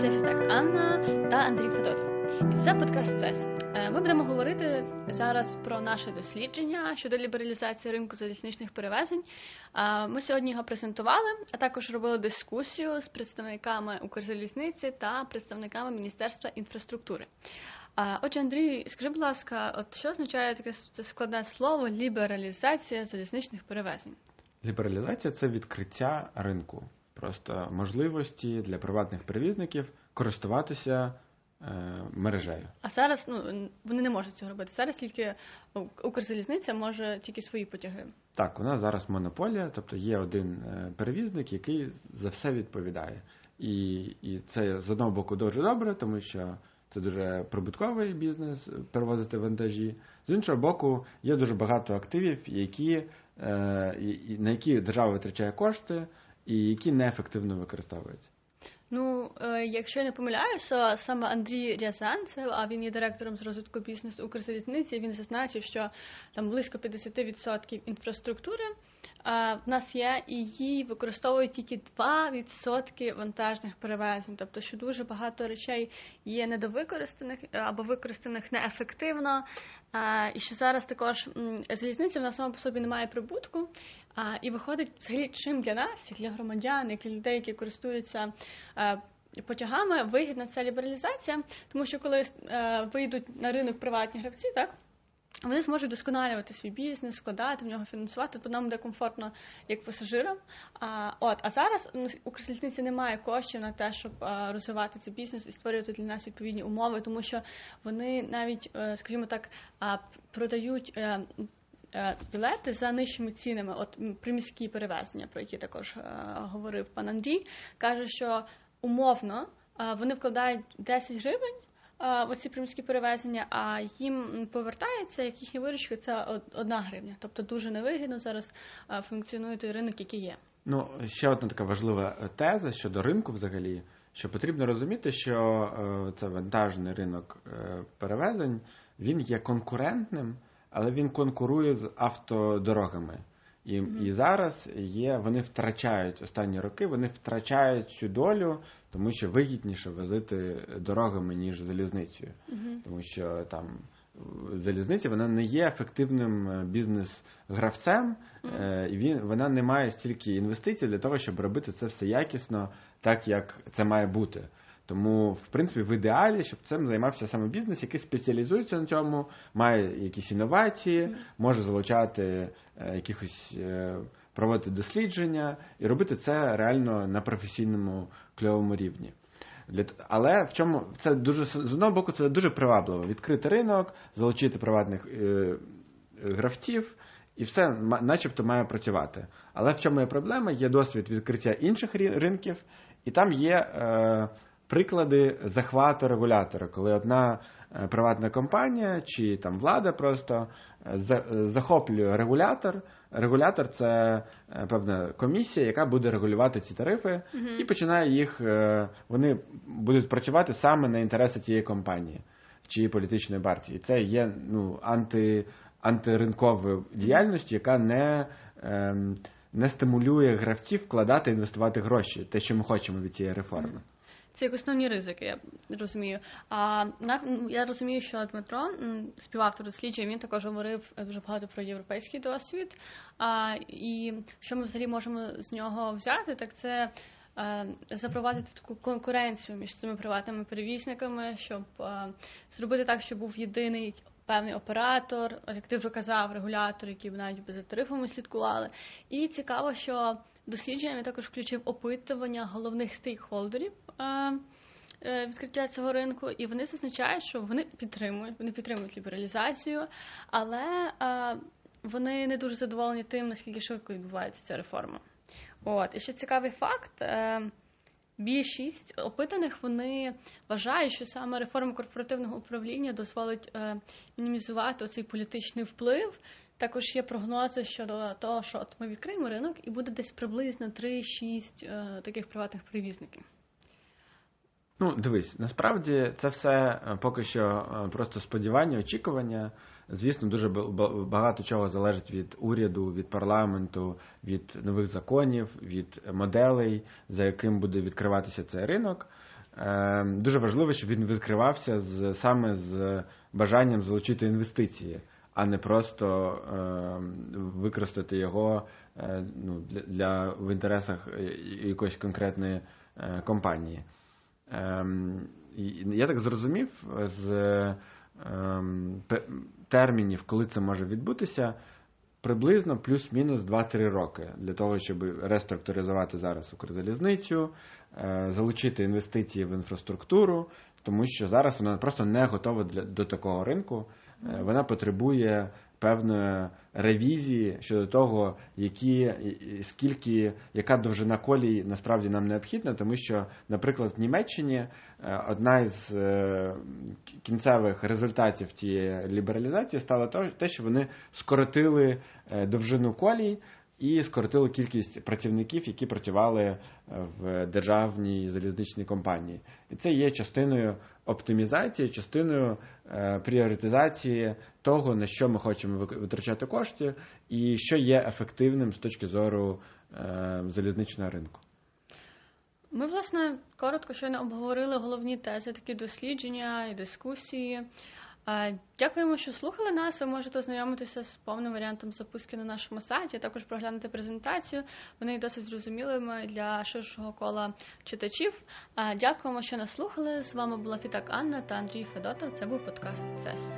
Це Фістак Анна та Андрій Федотов. І це подкаст ЦЕС. Е, Ми будемо говорити зараз про наше дослідження щодо лібералізації ринку залізничних перевезень. Е, Ми сьогодні його презентували, а також робили дискусію з представниками Укрзалізниці та представниками Міністерства інфраструктури. Е, Отже, Андрій, скажи, будь ласка, от що означає таке це складне слово лібералізація залізничних перевезень? Лібералізація це відкриття ринку, просто можливості для приватних перевізників користуватися е, мережею. А зараз ну вони не можуть цього робити. Зараз тільки Укрзалізниця може тільки свої потяги. Так, у нас зараз монополія, тобто є один е, перевізник, який за все відповідає. І, і це з одного боку дуже добре, тому що це дуже прибутковий бізнес перевозити вантажі. З іншого боку, є дуже багато активів, які, е, на які держава витрачає кошти і які неефективно використовуються. Ну, е, якщо я не помиляюся, саме Андрій Рязанцев, а він є директором з розвитку бізнесу Укрзалізниці, він зазначив, що там близько 50% інфраструктури в нас є, і її використовують тільки 2% вантажних перевезень. Тобто, що дуже багато речей є недовикористаних е, або використаних неефективно. І що зараз також залізниця вона сама по собі не має прибутку. І виходить, взагалі, чим для нас, як для громадян, як для людей, які користуються е, потягами, вигідна ця лібералізація, тому що коли е, вийдуть на ринок приватні гравці, так. Вони зможуть досконалювати свій бізнес, вкладати в нього фінансувати, то нам буде комфортно як пасажирам. А, от, а зараз ну, Укрзалізниці немає коштів на те, щоб а, розвивати цей бізнес і створювати для нас відповідні умови, тому що вони навіть, е, скажімо так, продають. е, е, Білети за нижчими цінами, от приміські перевезення, про які також говорив пан Андрій, каже, що умовно вони вкладають 10 гривень оці приміські перевезення, а їм повертається, як їхня виручка, це одна гривня. Тобто дуже невигідно зараз е, функціонує той ринок, який є. Ну, ще одна така важлива е, теза щодо ринку взагалі, що потрібно розуміти, що е, це вантажний ринок е, перевезень, він є конкурентним, але він конкурує з автодорогами. І, і зараз є, вони втрачають останні роки, вони втрачають цю долю, тому що вигідніше возити дорогами, ніж залізницею. Тому що там залізниця вона не є ефективним е, бізнес-гравцем, е, і він вона не має стільки інвестицій для того, щоб робити це все якісно, так як це має бути. Тому, в принципі, в ідеалі, щоб цим займався саме бізнес, який спеціалізується на цьому, має якісь інновації, може залучати е, якихось е, проводити дослідження і робити це реально на професійному кльовому рівні. Але в чому це дуже з одного боку, це дуже привабливо відкрити ринок, залучити приватних е, гравців, і все начебто має працювати. Але в чому є проблема? Є досвід відкриття інших ринків, і там є приклади захвату регулятора, коли одна е, приватна компанія чи там влада просто е, е, захоплює регулятор. Регулятор це певна комісія, яка буде регулювати ці тарифи, і починає їх. Вони будуть працювати саме на інтереси цієї компанії чи політичної партії. Це є ну анти, антиринковою діяльністю, яка не, ем, не стимулює гравців вкладати інвестувати гроші, те, що ми хочемо від цієї реформи. Це як основні ризики, я розумію. А на я розумію, що Дмитро, співавтор дослідження, він також говорив дуже багато про європейський досвід. А, і що ми взагалі можемо з нього взяти, так це. е, Запровадити таку конкуренцію між цими приватними перевізниками, щоб е, зробити так, щоб був єдиний певний оператор, як ти вже казав, регулятор, який б навіть за тарифами слідкували. І цікаво, що дослідження він також включив опитування головних стейкхолдерів е, е, відкриття цього ринку, і вони зазначають, що вони підтримують, вони підтримують лібералізацію, але е, вони не дуже задоволені тим, наскільки швидко відбувається ця реформа. От і ще цікавий факт. Е, Більшість опитаних вони вважають, що саме реформа корпоративного управління дозволить е, мінімізувати цей політичний вплив. Також є прогнози щодо того, що от ми відкриємо ринок і буде десь приблизно 3-6 е, таких приватних перевізників. Ну, дивись, насправді це все е, поки що е, просто сподівання, очікування. Звісно, дуже ба- ба- багато чого залежить від уряду, від парламенту, від нових законів, від моделей, за яким буде відкриватися цей ринок. е, дуже важливо, щоб він відкривався з саме з бажанням залучити інвестиції, а не просто використати його ну, для, для в інтересах якоїсь конкретної компанії. Ем, я так зрозумів з ем, термінів, коли це може відбутися, приблизно плюс-мінус 2-3 роки для того, щоб реструктуризувати зараз Укрзалізницю, е, залучити інвестиції в інфраструктуру, тому що зараз вона просто не готова до такого ринку. Е, Вона потребує певної ревізії щодо того, які скільки, яка довжина колій насправді нам необхідна, тому що, наприклад, в Німеччині е, одна із е, кінцевих результатів тієї лібералізації стало те, що вони скоротили е, довжину колій і скоротили кількість працівників, які працювали е, в державній залізничній компанії. І це є частиною оптимізації, частиною е, пріоритизації того, на що ми хочемо витрачати кошти, і що є ефективним з точки зору е, залізничного ринку. Ми, власне, коротко щойно обговорили головні тези, такі дослідження і дискусії. Дякуємо, що слухали нас. Ви можете ознайомитися з повним варіантом запуски на нашому сайті, а також проглянути презентацію. Вони досить зрозумілими для ширшого кола читачів. Дякуємо, що нас слухали. З вами була Фітак Анна та Андрій Федотов. Це був подкаст ЦЕС.